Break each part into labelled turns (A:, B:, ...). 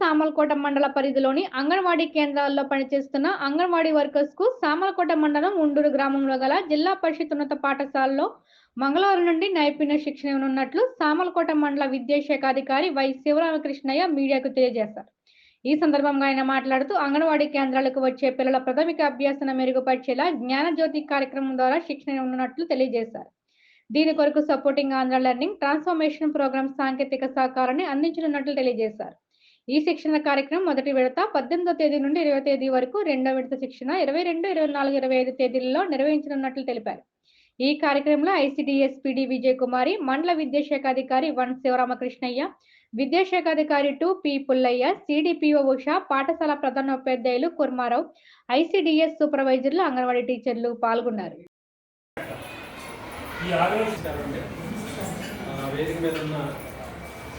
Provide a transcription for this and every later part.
A: సామలకోట మండల పరిధిలోని అంగన్వాడీ కేంద్రాల్లో పనిచేస్తున్న అంగన్వాడీ వర్కర్స్కు సామలకోట మండలం ఉండూరు గ్రామంలో గల జిల్లా పరిషత్ ఉన్నత పాఠశాలలో మంగళవారం నుండి నైపుణ్య శిక్షణ ఇవ్వనున్నట్లు సామలకోట మండల విద్యాశాఖ అధికారి వై శివరామకృష్ణయ్య మీడియాకు తెలియజేశారు. ఈ సందర్భంగా ఆయన మాట్లాడుతూ అంగన్వాడీ కేంద్రాలకు వచ్చే పిల్లల ప్రాథమిక అభ్యాసన మెరుగుపరిచేలా జ్ఞానజ్యోతి కార్యక్రమం ద్వారా శిక్షణ ఇవ్వనున్నట్లు తెలియజేశారు. దీని కొరకు supporting Andhra learning transformation programme సాంకేతిక సహకారాన్ని అందించనున్నట్లు తెలియజేశారు. ఈ శిక్షణ కార్యక్రమం మొదటి విడత పద్దెనిమిదో తేదీ నుండి ఇరవై తేదీ వరకు రెండో విడత శిక్షణ ఇరవై రెండు ఇరవై నాలుగు ఇరవై ఐదు తేదీలలో నిర్వహించనున్నట్లు తెలిపారు. ఈ కార్యక్రమంలో ఐసిడిఎస్ పిడి విజయ్ కుమారి మండల విద్యాశాఖ అధికారి వన్ శివరామకృష్ణయ్య విద్యాశాఖ అధికారి two P Pullaiah CDPO Usha పాఠశాల ప్రధాన ఉపాధ్యాయులు కుర్మారావు ఐసిడిఎస్ సూపర్వైజర్లు అంగన్వాడీ టీచర్లు పాల్గొన్నారు.
B: ఈ ఆలోచించారండి వేదిక మీద ఉన్న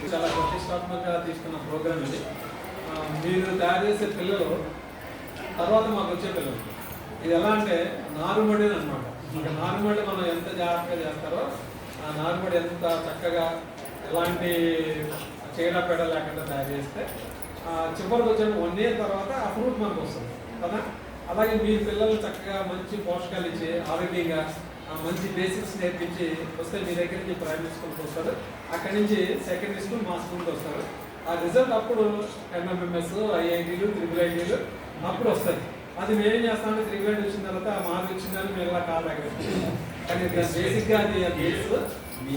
B: చాలా ప్రతిష్టాత్మకంగా తీసుకున్న ప్రోగ్రామ్ ఇది. మీరు తయారు చేసే పిల్లలు తర్వాత మాకు వచ్చే పిల్లలు. ఇది ఎలా అంటే నారుమడి అనమాట నారుమడి మనం ఎంత జాగ్రత్తగా చేస్తారో ఆ నారుమడి ఎంత చక్కగా ఎలాంటి చీడ పెడ లేకుండా తయారు చేస్తే చివరికి వచ్చిన వన్ ఇయర్ తర్వాత ఆ ఫ్రూట్ మనకు వస్తుంది. కదా? అలాగే మీ పిల్లలు చక్కగా మంచి పోషకాలు ఇచ్చి ఆరోగ్యంగా మంచి బేసిక్స్ నేర్పించి వస్తే మీ దగ్గర నుంచి ప్రైమరీ స్కూల్కి వస్తారు. అక్కడి నుంచి సెకండరీ స్కూల్ మా స్కూల్కి వస్తారు. ఆ రిజల్ట్ అప్పుడు ఎంఎంఎంఎస్ ఐఐటీలు త్రిబుల్ ఐటీలు అప్పుడు వస్తుంది అది మేమేం చేస్తామంటే త్రిబుల్ ఐటీ వచ్చిన తర్వాత మార్క్ వచ్చిందని మీరు ఇలా కాదు దగ్గర కానీ బేసిక్గా అది బేస్ మీ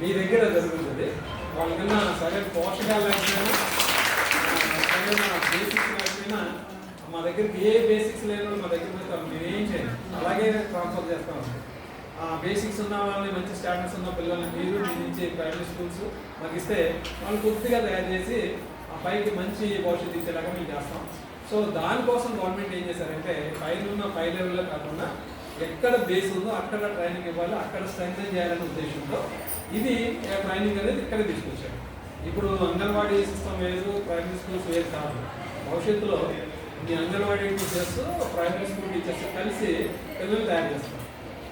B: మీ దగ్గర జరుగుతుంది. వాళ్ళకన్నా సరైన పోషకాలు లేకపోయినా సరైన బేసిక్స్ లేకపోయినా మా దగ్గరికి ఏ బేసిక్స్ లేనో మా దగ్గర పోతే మేము ఏం చేయాలి. అలాగే ట్రాన్స్ఫర్ చేస్తాం బేసిక్స్ ఉన్న వాళ్ళని మంచి స్టాండర్డ్స్ ఉన్న పిల్లల్ని మీరు మీ నుంచి ప్రైవేట్ స్కూల్స్ మాకు ఇస్తే వాళ్ళు పూర్తిగా తయారు చేసి ఆ పైకి మంచి భవిష్యత్తు ఇచ్చేలాగా మేము చేస్తాం. సో దానికోసం గవర్నమెంట్ ఏం చేశారంటే పైన ఉన్న పై లెవెల్లో కాకుండా ఎక్కడ బేస్ ఉందో అక్కడ ట్రైనింగ్ ఇవ్వాలి అక్కడ స్ట్రెంగ్ చేయాలనే ఉద్దేశంతో ఇది ట్రైనింగ్ అనేది ఇక్కడ తీసుకొచ్చారు. ఇప్పుడు అంగన్వాడీ సిస్టమ్ వేరు ప్రైమరీ స్కూల్స్ వేరు కాదు. భవిష్యత్తులో మీ anganwadi teachers primary school teachers కలిసి పిల్లలు తయారు చేస్తారు.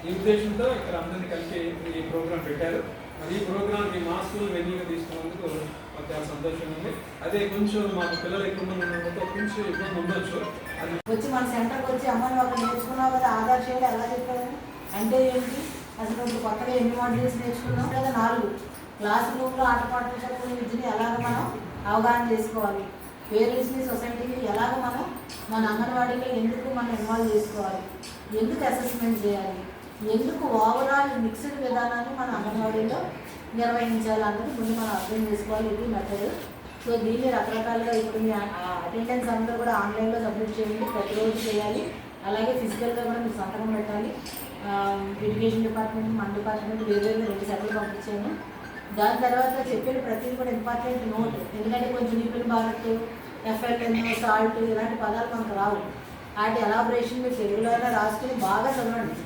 B: ఈ ఉద్దేశంతో ఇక్కడ అందరినీ కలిసి ఈ ప్రోగ్రాం పెట్టారు. మరి ఈ ప్రోగ్రామ్ మీ మా స్కూల్ వెన్యూగా తీసుకున్నందుకు మాకు చాలా సంతోషం ఉంది. అదే కొంచెం మా పిల్లలు ఎక్కువ మంది ఉండడంతో కొంచెం ఇబ్బంది ఉండొచ్చు. అది
C: వచ్చి మన సెంటర్కి వచ్చి అమ్మని ఒక నేర్చుకున్నావు కదా ఆధార్ ఎలా చెప్పారు అంటే ఏంటి? అసలు ఇప్పుడు కొత్తగా ఎన్ని మాడ్యూల్స్ నేర్చుకున్నాం? కదా నాలుగు. క్లాస్ రూమ్లో ఆటపాటలు చెప్పిన విద్యని ఎలాగ మనం అవగాహన చేసుకోవాలి? పేరెంట్స్ని సొసైటీని ఎలాగ మనం మన అంగన్వాడీలో ఎందుకు మనం ఇన్వాల్వ్ చేసుకోవాలి? ఎందుకు అసెస్మెంట్ చేయాలి? ఎందుకు ఓవరాల్ మిక్స్డ్ విధానాన్ని మన అంగన్వాడీలో నిర్వహించాలన్నది ముందు మనం అర్థం చేసుకోవాలి ఇది మెథడ్ సో దీన్ని రకరకాలుగా ఇప్పుడు మీ అటెండెన్స్ అందరూ కూడా ఆన్లైన్లో సబ్మిట్ చేయండి ప్రతిరోజు చేయాలి. అలాగే ఫిజికల్గా కూడా మీరు సంతకం పెట్టాలి. ఎడ్యుకేషన్ డిపార్ట్మెంట్ మన డిపార్ట్మెంట్ వేరే రెండు సెట్లు పంపించాను దాని తర్వాత చెప్పిన ప్రతిదీ కూడా ఇంపార్టెంట్ నోట్ ఎందుకంటే కొంచెం నిపుణ్ భారత్ ఎఫ్ఎల్ఎన్ సాల్ట్ ఇలాంటి పదాలు మనకు రావు. వాటి ఎలాబరేషన్ మీరు తెలుగులో రాసుకుని బాగా చదవండి.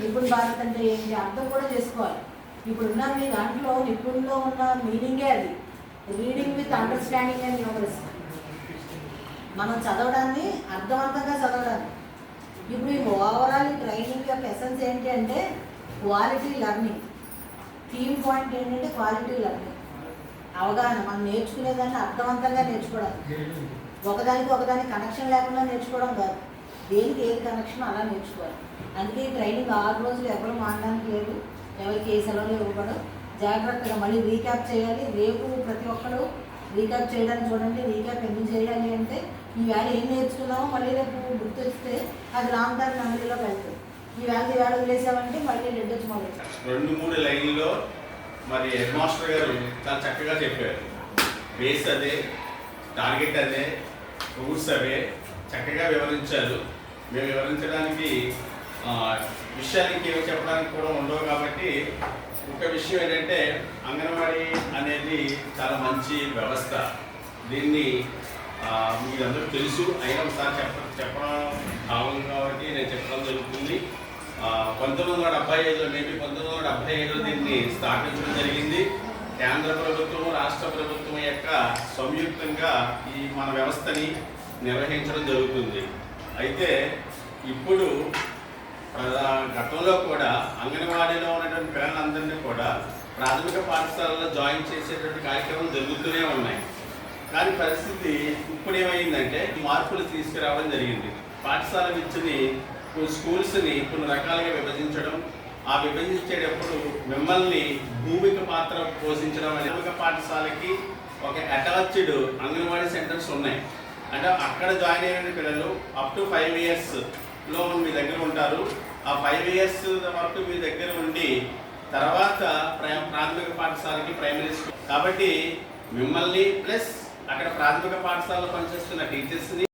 C: నిపుణ భారత్ అంటే ఏంటి? అర్థం కూడా చేసుకోవాలి. ఇప్పుడు ఉన్న మీ దాంట్లో నిపుణుల్లో ఉన్న మీనింగే అది. Reading with understanding and numerous మనం చదవడాన్ని అర్థవంతంగా చదవడాన్ని. ఇప్పుడు ఈ ఓవరాల్ ట్రైనింగ్ యొక్క ఎసెన్స్ ఏంటి అంటే క్వాలిటీ లెర్నింగ్ థీమ్ పాయింట్ ఏంటంటే క్వాలిటీ లెర్నింగ్ అవగాహన మనం నేర్చుకునేదాన్ని అర్థవంతంగా నేర్చుకోవడం ఒకదానికి ఒకదానికి కనెక్షన్ లేకుండా నేర్చుకోవడం కాదు. దేనికి ఏది కనెక్షన్ అలా నేర్చుకోవాలి. అందుకే ఈ ట్రైనింగ్ ఆరు రోజులు ఎవరు మారడానికి లేదు ఎవరికి ఏ సెలవులు ఇవ్వకూడదు. జాగ్రత్తగా మళ్ళీ రీక్యాప్ చేయాలి. రేపు ప్రతి ఒక్కరు రీక్యాప్ చేయడానికి చూడండి రీక్యాప్ ఎందుకు చేయాలి అంటే ఈవేళ ఏం నేర్చుకున్నామో మళ్ళీ రేపు గుర్తొస్తే అది లాంగ్ టర్మ్ మెమరీలో వెళ్తుంది. ఈ వేళ వేళ వదిలేసామంటే మళ్ళీ రెడ్ వచ్చి మొదలు
D: రెండు మూడు లైన్లో మరి హెడ్ మాస్టర్ గారు చాలా చక్కగా చెప్పారు. బేస్ అదే టార్గెట్ అదే రూల్స్ అవే చక్కగా వివరించారు. మేము వివరించడానికి విషయాన్ని విషయానికి చెప్పడానికి కూడా ఉండవు కాబట్టి ఒక విషయం ఏంటంటే అంగన్వాడీ అనేది చాలా మంచి వ్యవస్థ. దీన్ని మీరందరూ తెలుసు. అయినా ఒకసారి చెప్ప చెప్పడం కావాలి కాబట్టి నేను చెప్పడం జరుగుతుంది. పంతొమ్మిది వందల డెబ్బై ఐదులో మేబీ పంతొమ్మిది వందల డెబ్బై ఐదులో దీన్ని స్థాపించడం జరిగింది. కేంద్ర ప్రభుత్వం రాష్ట్ర ప్రభుత్వం యొక్క సంయుక్తంగా ఈ మన వ్యవస్థని నిర్వహించడం జరుగుతుంది. అయితే ఇప్పుడు గతంలో కూడా అంగన్వాడీలో ఉన్నటువంటి పిల్లలందరినీ కూడా ప్రాథమిక పాఠశాలలో జాయిన్ చేసేటువంటి కార్యక్రమాలు జరుగుతూనే ఉన్నాయి. కానీ పరిస్థితి ఇప్పుడు ఏమైందంటే మార్పులు తీసుకురావడం జరిగింది. పాఠశాల విద్యని కొన్ని స్కూల్స్ని కొన్ని రకాలుగా విభజించడం ఆ విభజించేటప్పుడు మిమ్మల్ని భూమిక పాత్ర పోషించడం అనే పాఠశాలకి ఒక అటాచ్డ్ అంగన్వాడీ సెంటర్స్ ఉన్నాయి. అంటే అక్కడ జాయిన్ అయిన పిల్లలు అప్ టు ఫైవ్ ఇయర్స్లో మీ దగ్గర ఉంటారు. ఆ ఫైవ్ ఇయర్స్ వరకు మీ దగ్గర ఉండి తర్వాత ప్రాథమిక పాఠశాలకి ప్రైమరీ స్కూల్ కాబట్టి మిమ్మల్ని ప్లస్ అక్కడ ప్రాథమిక పాఠశాలలో పనిచేస్తున్న టీచర్స్ని